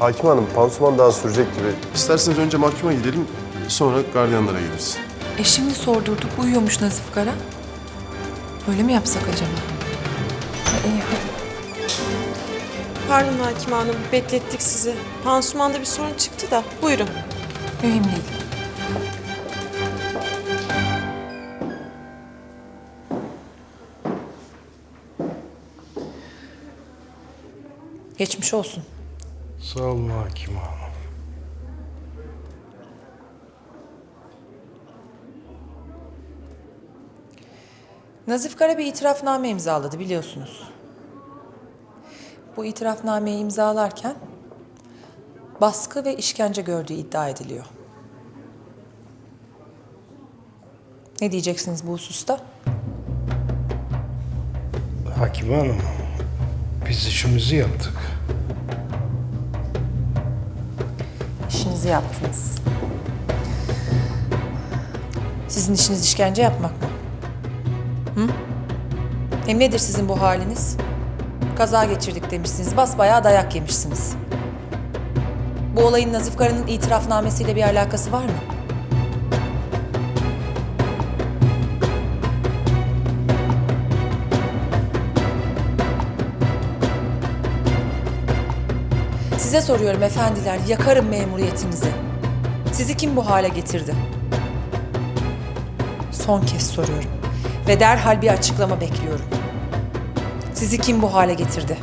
Hakim Hanım, pansuman daha sürecek gibi. İsterseniz önce mahkeme gidelim, sonra gardiyanlara geliriz. E şimdi sordurduk uyuyormuş Nazif Kara. Öyle mi yapsak acaba? Ha, iyi hadi. Pardon Hakim Hanım, beklettik sizi. Pansumanda bir sorun çıktı da. Buyurun. Mühim değil. Geçmiş olsun. Sağ olun hakim hanım. Nazif Kara bir itirafname imzaladı biliyorsunuz. Bu itirafnameyi imzalarken baskı ve işkence gördüğü iddia ediliyor. Ne diyeceksiniz bu hususta? Hakim hanım, biz işimizi yaptık. İşinizi yaptınız. Sizin işiniz işkence yapmak mı? Hı? Hem nedir sizin bu haliniz? Kaza geçirdik demişsiniz, basbayağı dayak yemişsiniz. Bu olayın Nazif Kara'nın itirafnamesiyle bir alakası var mı? Size soruyorum efendiler, yakarım memuriyetinizi. Sizi kim bu hale getirdi? Son kez soruyorum ve derhal bir açıklama bekliyorum. Sizi kim bu hale getirdi?